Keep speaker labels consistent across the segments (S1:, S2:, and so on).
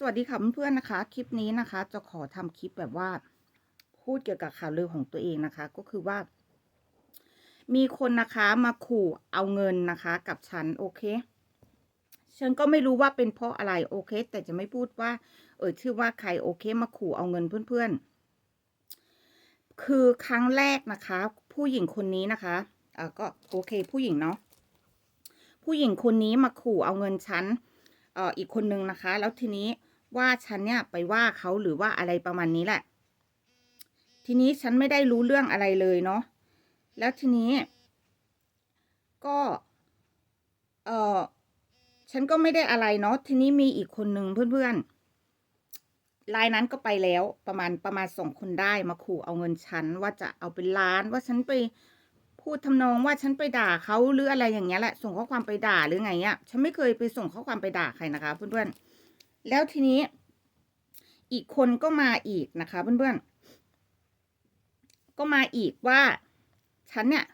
S1: สวัสดีค่ะเพื่อนๆนะคะ คลิปนี้นะคะ จะขอทำคลิปแบบว่า พูดเกี่ยวกับข่าวลือของตัวเองนะคะ ก็คือว่า มีคนนะคะมาขู่เอาเงินนะคะ กับฉันโอเค ฉันก็ไม่รู้ว่าเป็นเพราะอะไรโอเค แต่จะไม่พูดว่า เออชื่อว่าใครโอเค มาขู่เอาเงินเพื่อนๆ คือครั้งแรกนะคะ ผู้หญิงคนนี้นะคะเอ่าก็โอเค ผู้หญิงเนาะผู้หญิงคนนี้มาขู่เอาเงินฉันเอ่ออีกคนนึงนะคะ แล้วทีนี้ ว่าฉันเนี่ยไปว่าเขาหรือว่าอะไรประมาณนี้แหละ ทีนี้ฉันไม่ได้รู้เรื่องอะไรเลยเนาะแล้วทีนี้ ก็เออฉันก็ไม่ได้อะไรเนาะทีนี้มีอีกคนนึงเพื่อนๆรายนั้นก็ไปแล้วประมาณประมาณสองคนได้มาขู่เอาเงินฉันว่าจะเอาเป็นล้านว่าฉันไปพูดทำนองว่าฉันไปด่าเขาหรืออะไรอย่างเงี้ยแหละ ส่งข้อความไปด่าหรือไงเงี้ยฉันไม่เคยไปส่งข้อความไปด่าใครนะคะเพื่อนๆ แล้วทีนี้ อีกคนก็มาอีกนะคะเพื่อนๆ ก็มาอีกว่าฉันเนี่ย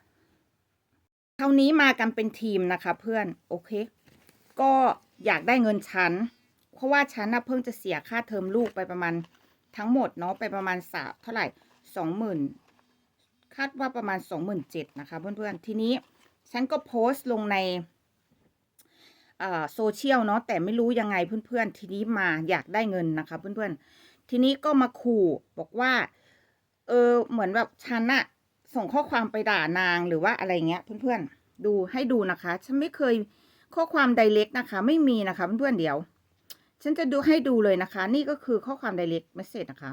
S1: คราวนี้มากันเป็นทีมนะคะ เพื่อนโอเค ก็อยากได้เงินฉัน เพราะว่าฉันน่ะเพิ่งจะเสียค่าเทอมลูกไปประมาณทั้งหมดเนาะไปประมาณสาเท่าไหร่สองหมื่นคาดว่าประมาณสองหมื่นเจ็ดนะคะ เพื่อนๆ ทีนี้ฉันก็โพสต์ลงใน โซเชียลเนาะแต่ไม่รู้ยังไงเพื่อนๆ ทีนี้มาอยากได้เงินนะคะ เพื่อนๆ ทีนี้ก็มาขู่บอกว่า เออเหมือนแบบฉันอะส่งข้อความไปด่านางหรือว่าอะไรเงี้ย เพื่อนๆ ดูให้ดูนะคะ ฉันไม่เคยข้อความไดเ c กนะคะ ไม่มีนะคะเพื่อนๆเดี๋ยว ฉันจะดูให้ดูเลยนะคะ นี่ก็คือข้อความไดเ c กเมสเซจนะคะ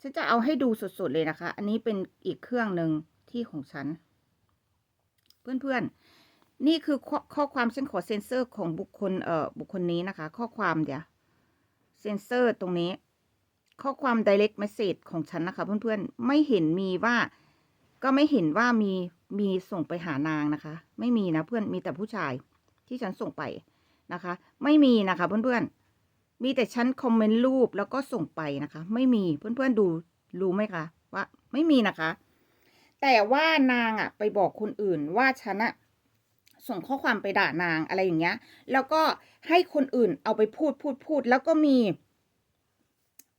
S1: ฉันจะเอาให้ดูสดๆเลยนะคะ อันนี้เป็นอีกเครื่องหนึ่งที่ของฉัน เพื่อนๆ นี่คือข้อข้อความฉันขอเซ็นเซอร์ของบุคคลเอ่อบุคคลนี้นะคะ ข้อความเดี๋ยวเซ็นเซอร์ตรงนี้ ข้อความ direct message ของฉันนะคะ เพื่อนๆ ไม่เห็นมีว่า ก็ไม่เห็นว่ามีมีส่งไปหานางนะคะ ไม่มีนะเพื่อนมีแต่ผู้ชายที่ฉันส่งไปนะคะ ไม่มีนะคะเพื่อนๆ มีแต่ฉันคอมเมนต์รูปแล้วก็ส่งไปนะคะ ไม่มีเพื่อนๆดูรู้ไหมคะว่าไม่มีนะคะ แต่ว่านางอะไปบอกคนอื่นว่าฉันอะ ส่งข้อความไปด่านางอะไรอย่างเงี้ย แล้วก็ให้คนอื่นเอาไปพูดพูดพูด แล้วก็มี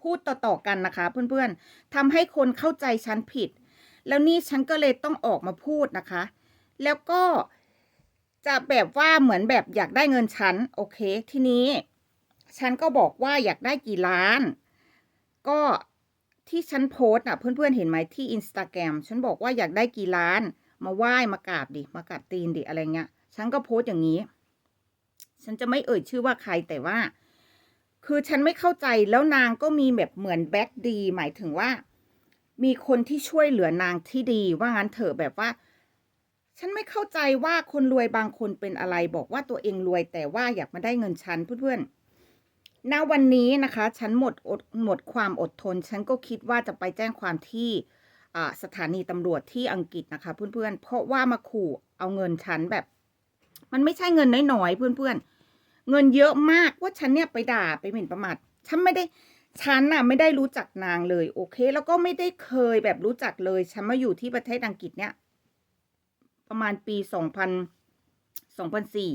S1: พูดต่อๆกันนะคะ เพื่อนๆทำให้คนเข้าใจฉันผิด แล้วนี่ฉันก็เลยต้องออกมาพูดนะคะ แล้วก็จะแบบว่าเหมือนแบบอยากได้เงินฉันโอเค ทีนี้ฉันก็บอกว่าอยากได้กี่ล้าน ก็ที่ฉันโพสต์อะเพื่อนๆเห็นไหมที่อินสตาแกรมฉันบอกว่าอยากได้กี่ล้าน มาไหว้มากราบดิมากราบตีนดิอะไรเงี้ย ฉันก็โพสต์อย่างนี้ ฉันจะไม่เอ่ยชื่อว่าใครแต่ว่า คือฉันไม่เข้าใจแล้วนางก็มีแบบเหมือนแบ็กดี หมายถึงว่า มีคนที่ช่วยเหลือนางที่ดีว่างั้นเถอะแบบว่า ฉันไม่เข้าใจว่าคนรวยบางคนเป็นอะไรบอกว่าตัวเองรวยแต่ว่าอยากมาได้เงินฉันเพื่อนๆณวันนี้นะคะ ฉันหมดอดหมดความอดทน ฉันก็คิดว่าจะไปแจ้งความที่ สถานีตำรวจที่อังกฤษนะคะ เพื่อนๆ เพราะว่ามาขู่เอาเงินฉันแบบ มันไม่ใช่เงินน้อยๆเพื่อนๆ เงินเยอะมากว่าฉันเนี่ยไปด่าไปหมิ่นประมาทฉันไม่ได้ฉันน่ะไม่ได้รู้จักนางเลยโอเค แล้วก็ไม่ได้เคยแบบรู้จักเลย ฉันมาอยู่ที่ประเทศอังกฤษเนี่ย ประมาณปีสองพันสองพันสี่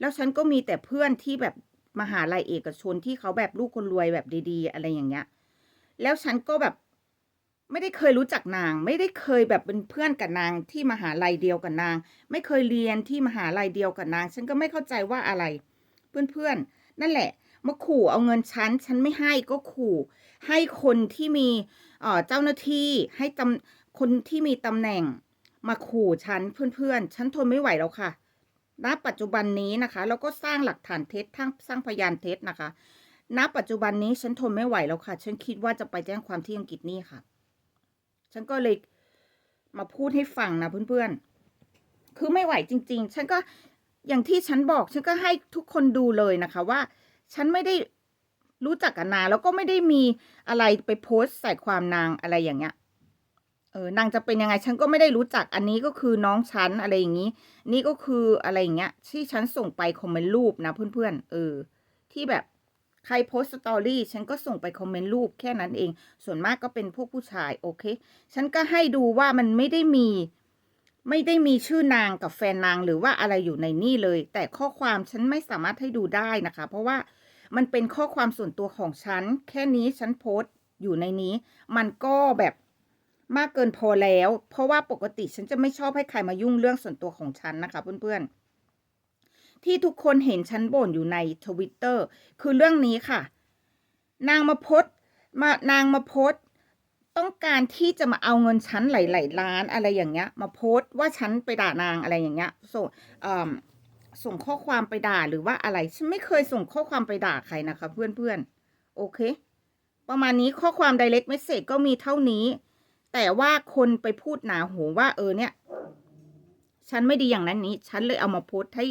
S1: แล้วฉันก็มีแต่เพื่อนที่แบบมหาลัยเอกชนที่เขาแบบลูกคนรวยแบบดี ๆ อะไรอย่างเงี้ย แล้วฉันก็แบบ ไม่ได้เคยรู้จักนาง ไม่ได้เคยแบบเป็นเพื่อนกับนางที่มหาลัยเดียวกับนาง ไม่เคยเรียนที่มหาลัยเดียวกับนาง ฉันก็ไม่เข้าใจว่าอะไร เพื่อนๆ นั่นแหละมาขู่เอาเงินฉัน ฉันไม่ให้ก็ขู่ ให้คนที่มีเจ้าหน้าที่ให้ตำคนที่มีตำแหน่ง มาขู่ฉันเพื่อนๆ ฉันทนไม่ไหวแล้วค่ะณปัจจุบันนี้นะคะแล้วก็สร้างหลักฐานเท็จทั้งสร้างพยานเท็จนะคะ ณปัจจุบันนี้ฉันทนไม่ไหวแล้วค่ะ ฉันคิดว่าจะไปแจ้งความที่อังกฤษนี่ค่ะ ฉันก็เลยมาพูดให้ฟังนะเพื่อนๆ คือไม่ไหวจริง ๆ ฉันก็อย่างที่ฉันบอกฉันก็ให้ทุกคนดูเลยนะคะว่า ฉันไม่ได้รู้จักกับนางแล้วก็ไม่ได้มีอะไรไปโพสต์ใส่ความนางอะไรอย่างเงี้ย เออนางจะเป็นยังไง ฉันก็ไม่ได้รู้จักอันนี้ก็คือน้องฉันอะไรอย่างนี้ นี่ก็คืออะไรอย่างเงี้ยที่ฉันส่งไปคอมเมนต์รูปนะเพื่อนๆเออ ที่แบบ ใครโพสต์สตอรี่ฉันก็ส่งไปคอมเมนต์รูปแค่นั้นเอง ส่วนมากก็เป็นพวกผู้ชายโอเค ฉันก็ให้ดูว่ามันไม่ได้มี ไม่ได้มีชื่อนางกับแฟนนางหรือว่าอะไรอยู่ในนี่เลย แต่ข้อความฉันไม่สามารถให้ดูได้นะคะ เพราะว่ามันเป็นข้อความส่วนตัวของฉัน แค่นี้ฉันโพสต์อยู่ในนี้ มันก็แบบมากเกินพอแล้ว เพราะว่าปกติฉันจะไม่ชอบให้ใครมายุ่งเรื่องส่วนตัวของฉันนะคะเพื่อนๆ ที่ทุกคนเห็นฉันบ่นอยู่ในทวิตเตอร์คือเรื่องนี้ค่ะ นางมาโพส์มานางมาโพสต์ต้องการที่จะมาเอาเงินฉันหลายๆล้านอะไรอย่างเงี้ย มาโพสต์ว่าฉันไปด่านางอะไรอย่างเงี้ยส่งเออส่งข้อความไปด่าหรือว่าอะไรฉันไม่เคยส่งข้อความไปด่าใครนะคะ เพื่อนๆ โอเค ประมาณนี้ข้อความ direct message ก็มีเท่านี้ แต่ว่าคนไปพูดหนาหูว่าเออเนี่ย ฉันไม่ดีอย่างนั้นนี้ ฉันเลยเอามาโพสต์ให้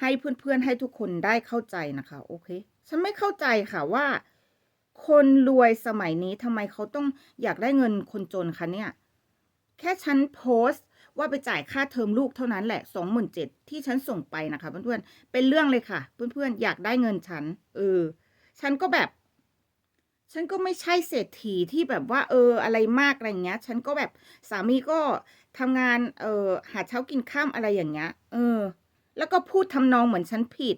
S1: ให้เพื่อนๆให้ทุกคนได้เข้าใจนะคะ โอเค ฉันไม่เข้าใจค่ะว่า คนรวยสมัยนี้ทำไมเขาต้องอยากได้เงินคนจนคะเนี่ย แค่ฉันโพสต์ว่าไปจ่ายค่าเทอมลูกเท่านั้นแหละสองหมื่นเจ็ดที่ฉันส่งไปนะคะเพื่อนๆเป็นเรื่องเลยค่ะ เพื่อนๆอยากได้เงินฉัน เออ ฉันก็แบบ ฉันก็ไม่ใช่เศรษฐีที่แบบว่า เออ อะไรมากอะไรเงี้ย ฉันก็แบบสามีก็ทำงาน เออหาเช้ากินข้ามอะไรอย่างเงี้ย เออ แล้วก็พูดทำนองเหมือนฉันผิด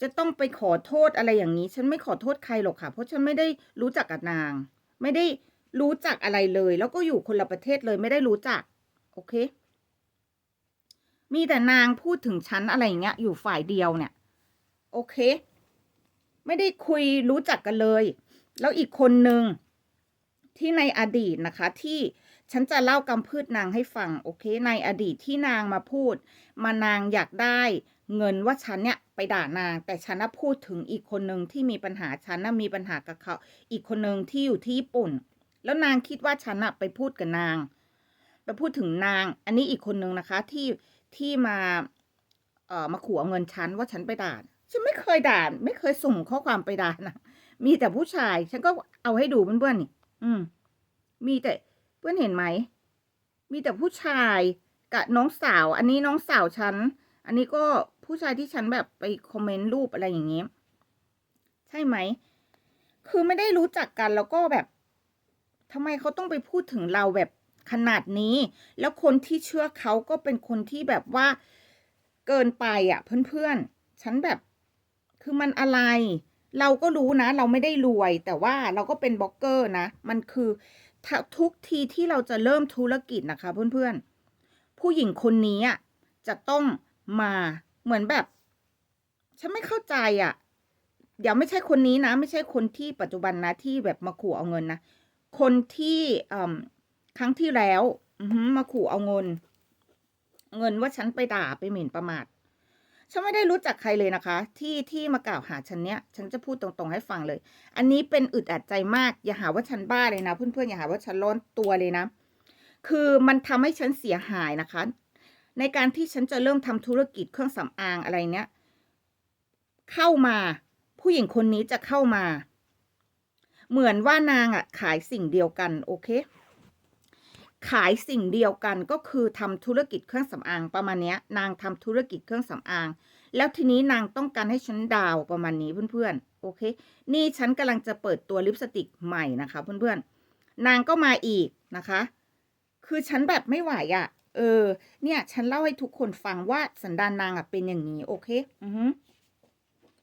S1: จะต้องไปขอโทษอะไรอย่างนี้ ฉันไม่ขอโทษใครหรอกค่ะ เพราะฉันไม่ได้รู้จักกับนาง ไม่ได้รู้จักอะไรเลย แล้วก็อยู่คนละประเทศเลยไม่ได้รู้จัก โอเค มีแต่นางพูดถึงฉันอะไรอย่างเงี้ย อยู่ฝ่ายเดียวเนี่ย โอเค ไม่ได้คุยรู้จักกันเลย แล้วอีกคนหนึ่งที่ในอดีตนะคะที่ ฉันจะเล่ากำพืชนางให้ฟังโอเค ในอดีตที่นางมาพูด มานางอยากได้เงินว่าฉันเนี่ยไปด่านาง แต่ฉันน่ะพูดถึงอีกคนหนึ่งที่มีปัญหาฉันน่ะมีปัญหากับเขา อีกคนหนึ่งที่อยู่ที่ญี่ปุ่น แล้วนางคิดว่าฉันน่ะไปพูดกับนาง ไปพูดถึงนาง อันนี้อีกคนหนึ่งนะคะที่ที่มาเอ่อมาขู่เอาเงินฉันว่าฉันไปด่าฉันไม่เคยด่าไม่เคยส่งข้อความไปด่านะมีแต่ผู้ชาย ฉันก็เอาให้ดูเพื่อนๆนี่ อืม มีแต่ เพื่อนเห็นไหม มีแต่ผู้ชายกับน้องสาว อันนี้น้องสาวฉัน อันนี้ก็ผู้ชายที่ฉันแบบไปคอมเมนต์รูปอะไรอย่างเงี้ยใช่ไหม คือไม่ได้รู้จักกันแล้วก็แบบทำไมเขาต้องไปพูดถึงเราแบบขนาดนี้ แล้วคนที่เชื่อเขาก็เป็นคนที่แบบว่าเกินไปอะ เพื่อนๆ ฉันแบบ คือมันอะไร เราก็รู้นะ เราไม่ได้รวย แต่ว่าเราก็เป็นบล็อกเกอร์นะ มันคือ ทุกทีที่เราจะเริ่มธุรกิจนะคะ เพื่อนๆ ผู้หญิงคนนี้อะจะต้องมาเหมือนแบบ ฉันไม่เข้าใจอะเดี๋ยวไม่ใช่คนนี้นะ ไม่ใช่คนที่ปัจจุบันนะที่แบบมาขู่เอาเงินนะคนที่ครั้งที่แล้วมาขู่เอาเงิน เงินว่าฉันไปด่าไปหมิ่นประมาท ฉันไม่ได้รู้จักใครเลยนะคะ ที่ที่มากล่าวหาฉันเนี้ยฉันจะพูดตรงๆให้ฟังเลย อันนี้เป็นอึดอัดใจมาก อย่าหาว่าฉันบ้าเลยนะ เพื่อนๆอย่าหาว่าฉันร้อนตัวเลยนะ คือมันทำให้ฉันเสียหายนะคะ ในการที่ฉันจะเริ่มทำธุรกิจเครื่องสำอางอะไรเนี้ยเข้ามาผู้หญิงคนนี้จะเข้ามา เหมือนว่านางอะขายสิ่งเดียวกันโอเค ขายสิ่งเดียวกันก็คือทำธุรกิจเครื่องสำอางประมาณนี้นางทำธุรกิจเครื่องสำอาง แล้วทีนี้นางต้องการให้ฉันดาวประมาณนี้เพื่อนๆโอเค นี่ฉันกำลังจะเปิดตัวลิปสติกใหม่นะคะเพื่อนๆนางก็มาอีกนะคะ คือฉันแบบไม่ไหวอะ่ะ เออ เนี่ย ฉันเล่าให้ทุกคนฟังว่าสันดานนางอะเป็นอย่างนี้ โอเค อือ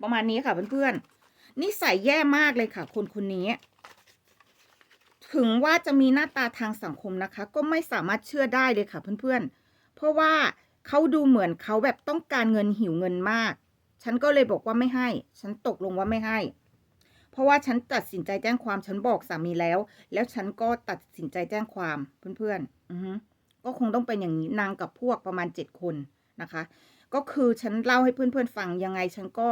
S1: ประมาณนี้ค่ะเพื่อนๆนิสัยแย่มากเลยค่ะ คนคนนี้ ถึงว่าจะมีหน้าตาทางสังคมนะคะ ก็ไม่สามารถเชื่อได้เลยค่ะเพื่อนๆ เพราะว่าเขาดูเหมือนเขาแบบต้องการเงินหิวเงินมาก ฉันก็เลยบอกว่าไม่ให้ ฉันตกลงว่าไม่ให้ เพราะว่าฉันตัดสินใจแจ้งความ ฉันบอกสามีแล้ว แล้วฉันก็ตัดสินใจแจ้งความเพื่อนๆ อือก็คงต้องเป็นอย่างนี้นางกับพวกประมาณเจ็ดคนนะคะ ก็คือฉันเล่าให้เพื่อนๆฟังยังไง ฉันก็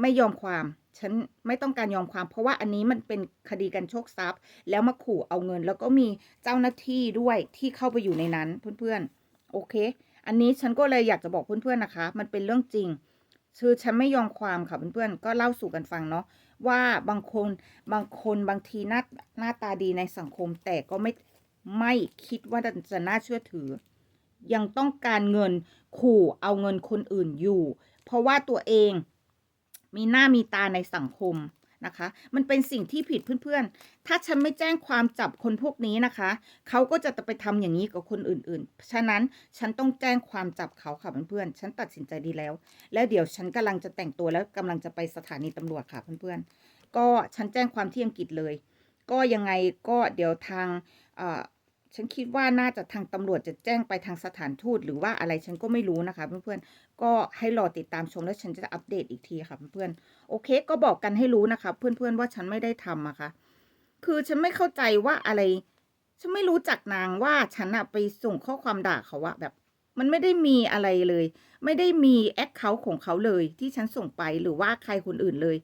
S1: ไม่ยอมความ ฉันไม่ต้องการยอมความ เพราะว่าอันนี้มันเป็นคดีกันโชคทรัพย์ แล้วมาขู่เอาเงิน แล้วก็มีเจ้าหน้าที่ด้วยที่เข้าไปอยู่ในนั้นเพื่อนๆโอเค อันนี้ฉันก็เลยอยากจะบอกเพื่อนๆนะคะ มันเป็นเรื่องจริงคือฉันไม่ยอมความค่ะเพื่อนๆก็เล่าสู่กันฟังเนาะว่าบางคนบางคนบางทีหน้าหน้าตาดีในสังคม แต่ก็ไม่ไม่คิดว่าจะน่าเชื่อถือ ยังต้องการเงินขู่เอาเงินคนอื่นอยู่ เพราะว่าตัวเอง มีหน้ามีตาในสังคมนะคะ มันเป็นสิ่งที่ผิดเพื่อนๆ ถ้าฉันไม่แจ้งความจับคนพวกนี้นะคะ เขาก็จะไปทำอย่างนี้กับคนอื่นๆ ฉะนั้นฉันต้องแจ้งความจับเขาค่ะเพื่อนๆ ฉันตัดสินใจดีแล้ว แล้วเดี๋ยวฉันกำลังจะแต่งตัวแล้วกำลังจะไปสถานีตำรวจค่ะเพื่อนๆ ก็ฉันแจ้งความที่อังกฤษเลย ก็ยังไงก็เดี๋ยวทางอ่อ ฉันคิดว่าน่าจะทางตำรวจจะแจ้งไปทางสถานทูตหรือว่าอะไรฉันก็ไม่รู้นะคะเพื่อนๆ ก็ให้รอติดตามชมแล้วฉันจะอัปเดตอีกทีค่ะเพื่อนๆ โอเค ก็บอกกันให้รู้นะคะ เพื่อนๆว่าฉันไม่ได้ทำอะค่ะ คือฉันไม่เข้าใจว่าอะไร ฉันไม่รู้จักนางว่าฉันอะไปส่งข้อความด่าเขาอะแบบ มันไม่ได้มีอะไรเลย ไม่ได้มีแอคเคาท์ของเขาเลย ที่ฉันส่งไปหรือว่าใครคนอื่นเลย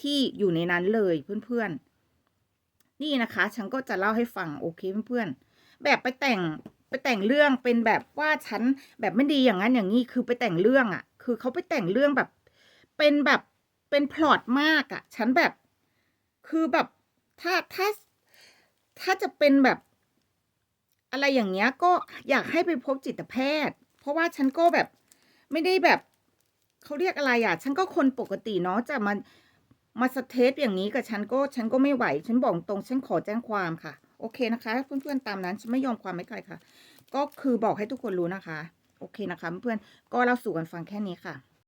S1: ที่อยู่ในนั้นเลยเพื่อนๆ นี่นะคะ ฉันก็จะเล่าให้ฟังโอเคเพื่อนๆ แบบไปแต่งไปแต่งเรื่องเป็นแบบว่าฉันแบบไม่ดีอย่างนั้นอย่างนี้คือไปแต่งเรื่องอะ่ะ คือเขาไปแต่งเรื่องแบบ เป็นแบบเป็นพล็อตมากอะ่ะ ฉันแบบ คือแบบถ้าถ้าถ้าจะเป็นแบบ อะไรอย่างเงี้ยก็อยากให้ไปพบจิตแพทย์ เพราะว่าฉันก็แบบไม่ได้แบบเขาเรียกอะไรอะ ฉันก็คนปกติเนาะจะมามาสเตทอย่างนี้กับฉันก็ฉันก็ไม่ไหว ฉันบอกตรงฉันขอแจ้งความค่ะ โอเคนะคะ เพื่อนๆตามนั้นฉันไม่ยอมความไม่ไกลค่ะ ก็คือบอกให้ทุกคนรู้นะคะ โอเคนะคะ เพื่อนๆก็เล่าสู่กันฟังแค่นี้ค่ะ